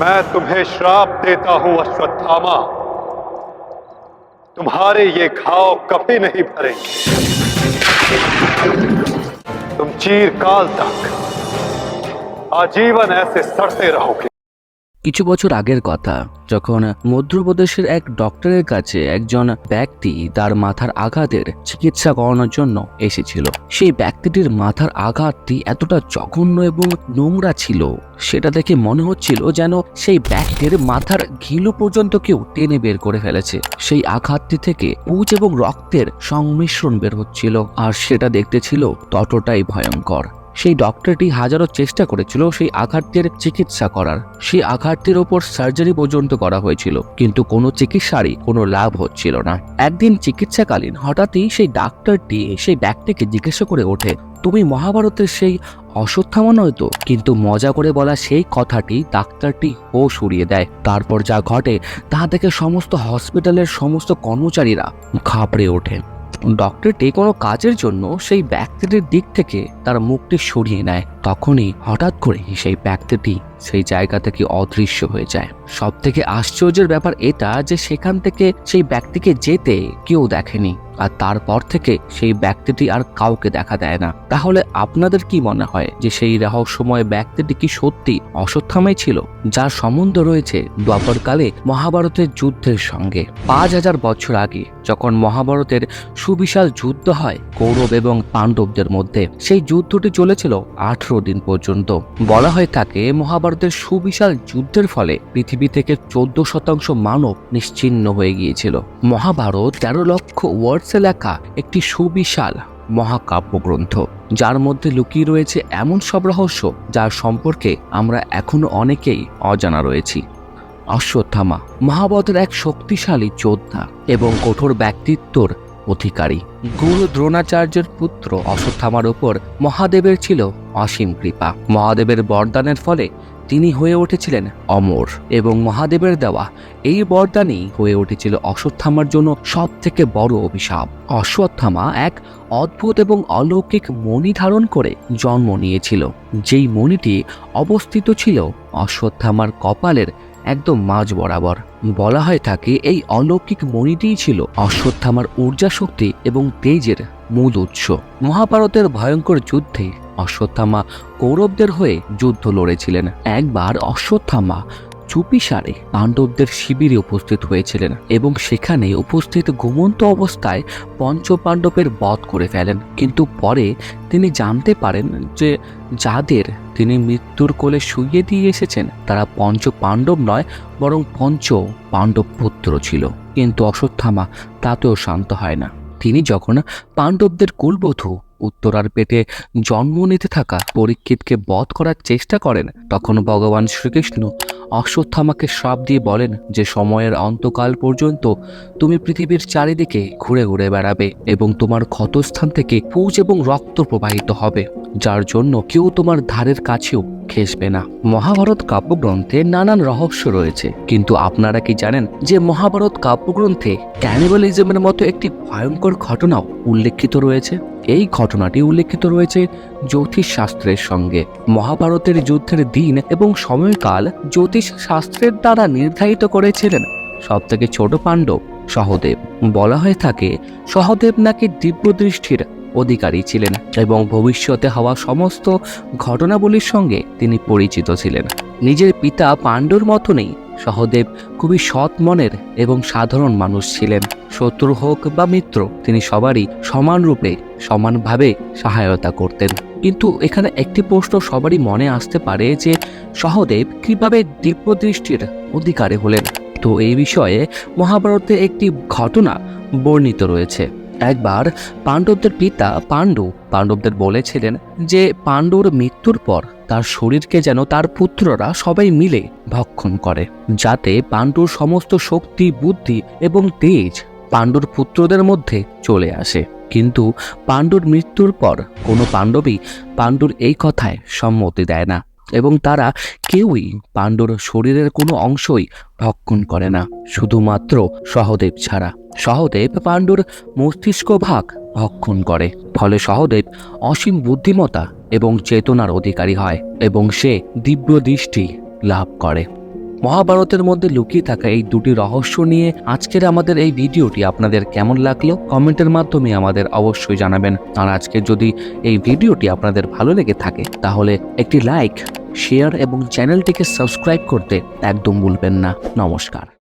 मैं तुम्हें श्राप देता हूँ, अश्वत्थामा। तुम्हारे ये घाव कभी नहीं भरेंगे। तुम चीरकाल तक आजीवन ऐसे सड़ते रहोगे। কিছু বছর আগের কথা, যখন মধ্যপ্রদেশের এক ডক্টরের কাছে একজন ব্যক্তি তার মাথার আঘাতের চিকিৎসা করানোর জন্য এসেছিল। সেই ব্যক্তিটির মাথার আঘাতটি এতটা জঘন্য এবং নোংরা ছিল, সেটা দেখে মনে হচ্ছিল যেন সেই ব্যক্তির মাথার ঘিলু পর্যন্ত কেউ টেনে বের করে ফেলেছে। সেই আঘাতটি থেকে পুজ এবং রক্তের সংমিশ্রণ বের হচ্ছিল, আর সেটা দেখতে ছিল ততটাই ভয়ঙ্কর। সেই ডক্টরটি হাজারো চেষ্টা করেছিল সেই আঘাতটির চিকিৎসা করার। সেই আঘাতটির ওপর সার্জারি পর্যন্ত করা হয়েছিল, কিন্তু কোনো চিকিৎসারই কোনো লাভ হচ্ছিল না। একদিন চিকিৎসাকালীন হঠাৎই সেই ডাক্তারটি সেই ব্যক্তিকে জিজ্ঞাসা করে ওঠে, তুমি মহাভারতের সেই অশ্বত্থামা নয় তো? কিন্তু মজা করে বলা সেই কথাটি ডাক্তারটি ও সরিয়ে দেয়। তারপর যা ঘটে, তা দেখে সমস্ত হসপিটালের সমস্ত কর্মচারীরা ঘাবড়ে ওঠে। ডক্টরটি কোনো কাজের জন্য সেই ব্যক্তিটির দিক থেকে তার মুখটি সরিয়ে নেয়। তখনই হঠাৎ করে সেই ব্যক্তিটি সেই জায়গা থেকে অদৃশ্য হয়ে যায়। সব থেকে আশ্চর্যের ব্যাপার এটা যে সেখান থেকে সেই ব্যক্তিকে যেতে কেউ দেখেনি, আর তারপর থেকে সেই ব্যক্তিটি আর কাউকে দেখা দেয় না। তাহলে আপনাদের কি মনে হয় যে সেই রহস্যময় ব্যক্তিটি কি সত্যি অশ্বত্থামাই ছিল, যার সম্বন্ধ রয়েছে দ্বাপরকালে মহাভারতের যুদ্ধের সঙ্গে? পাঁচ হাজার বছর আগে যখন মহাভারতের সুবিশাল যুদ্ধ হয় কৌরব এবং পাণ্ডবদের মধ্যে, সেই যুদ্ধটি চলেছিল আঠারো দিন পর্যন্ত। বলা হয়ে থাকে মহাভারতের সুবিশাল যুদ্ধের ফলে পৃথিবী থেকে চোদ্দ শতাংশ মানব নিশ্চিহ্ন হয়ে গিয়েছিল। মহাভারত তেরো লক্ষ ওয়ার্ডসে লেখা একটি সুবিশাল মহাকাব্যগ্রন্থ, যার মধ্যে লুকিয়ে রয়েছে এমন সব রহস্য যার সম্পর্কে আমরা এখনও অনেকেই অজানা রয়েছি। অশ্বত্থামা, মহাভারতের এক শক্তিশালী যোদ্ধা এবং কঠোর ব্যক্তিত্বর অধিকারী। গুরু দ্রোণাচার্যের পুত্র অশ্বত্থামার উপর মহাদেবের ছিল অসীম কৃপা। মহাদেবের বরদানের ফলে তিনি হয়ে উঠেছিলেন অমর এবং মহাদেবের দেওয়া এই বরদানই হয়ে উঠেছিল অশ্বত্থামার জন্য সব থেকে বড় অভিশাপ। অশ্বত্থামা এক অদ্ভুত এবং অলৌকিক মণি ধারণ করে জন্ম নিয়েছিল। যেই মণিটি অবস্থিত ছিল অশ্বত্থামার কপালের একদম মাঝ বরাবর। বলা হয় থাকে এই অলৌকিক মণিটিই ছিল অশ্বত্থামার ঊর্জা শক্তি এবং তেজের মূল উৎস। মহাভারতের ভয়ঙ্কর যুদ্ধে অশ্বত্থামা কৌরবদের হয়ে যুদ্ধ লড়েছিলেন। একবার অশ্বত্থামা চুপিসারে পাণ্ডবদের শিবিরে উপস্থিত হয়েছিলেন এবং সেখানে উপস্থিত ঘুমন্ত অবস্থায় পঞ্চ পাণ্ডবের বধ করে ফেলেন। কিন্তু পরে তিনি জানতে পারেন যে যাদের তিনি মৃত্যুর কোলে শুইয়ে দিয়ে এসেছেন, তারা পঞ্চ পাণ্ডব নয়, বরং পঞ্চ পাণ্ডব পুত্র ছিল। কিন্তু অশ্বত্থামা তাতেও শান্ত হয় না। তিনি যখন পাণ্ডবদের কুলবধূ উত্তরার পেটে জন্ম নিতে থাকা পরীক্ষিতকে বধ করার চেষ্টা করেন। তখন ভগবান শ্রীকৃষ্ণ অশ্বত্থামাকে শ্রাপ দিয়ে বলেন যে, সময়ের অন্তকাল পর্যন্ত তুমি পৃথিবীর চারিদিকে ঘুরে ঘুরে বেড়াবে এবং তোমার ক্ষতস্থান থেকে পুজ এবং রক্ত প্রবাহিত হবে, যার জন্য কেউ তোমার ধারের কাছেও ঘেসবে না। মহাভারত কাব্যগ্রন্থে নানান রহস্য রয়েছে, কিন্তু আপনারা কি জানেন যে, মহাভারত কাব্যগ্রন্থে ক্যানিবালিজমের মতো একটি ভয়ঙ্কর ঘটনাও উল্লেখিত রয়েছে? এই ঘটনাটি উল্লেখিত রয়েছে জ্যোতিষ শাস্ত্রের সঙ্গে। মহাভারতের যুদ্ধের দিন এবং সময়কাল জ্যোতিষ শাস্ত্রের দ্বারা নির্ধারিত করেছিলেন। সব থেকে ছোট পাণ্ডব সহদেব। বলা হয়ে থাকে, সহদেব নাকি দিব্য দৃষ্টির অধিকারী ছিলেন এবং ভবিষ্যতে হওয়া সমস্ত ঘটনাবলীর সঙ্গে তিনি পরিচিত ছিলেন। নিজের পিতা পাণ্ডুর মতনই সহদেব খুবই সৎ মনের এবং সাধারণ মানুষ ছিলেন। শত্রু হোক বা মিত্র, তিনি সবারই সমানরূপে সমানভাবে সহায়তা করতেন। কিন্তু এখানে একটি প্রশ্ন সবারই মনে আসতে পারে যে, সহদেব কীভাবে দিব্য দৃষ্টির অধিকারী হলেন? তো এই বিষয়ে মহাভারতে একটি ঘটনা বর্ণিত রয়েছে। একবার পাণ্ডবদের পিতা পাণ্ডু, পাণ্ডবদের বলেছিলেন যে, পাণ্ডুর মৃত্যুর পর তার শরীরকে যেন তার পুত্ররা সবাই মিলে ভক্ষণ করে, যাতে পাণ্ডুর সমস্ত শক্তি, বুদ্ধি এবং তেজ পাণ্ডুর পুত্রদের মধ্যে চলে আসে। কিন্তু পাণ্ডুর মৃত্যুর পর কোনো পাণ্ডবই পাণ্ডুর এই কথায় সম্মতি দেয় না এবং তারা কেউই পাণ্ডুর শরীরের কোনো অংশই ভক্ষণ করে না, শুধুমাত্র সহদেব ছাড়া। সহদেব পাণ্ডুর মস্তিষ্ক ভাগ ভক্ষণ করে, ফলে সহদেব অসীম বুদ্ধিমত্তা এবং চেতনার অধিকারী হয় এবং সে দিব্য দৃষ্টি লাভ করে। মহাভারতের মধ্যে লুকিয়ে থাকা এই দুটি রহস্য নিয়ে আজকের আমাদের এই ভিডিওটি আপনাদের কেমন লাগল কমেন্টের মাধ্যমে আমাদের অবশ্যই জানাবেন। আর আজকে যদি এই ভিডিওটি আপনাদের ভালো লেগে থাকে, তাহলে একটি লাইক, শেয়ার এবং চ্যানেলটিকে সাবস্ক্রাইব করতে একদম ভুলবেন না। নমস্কার।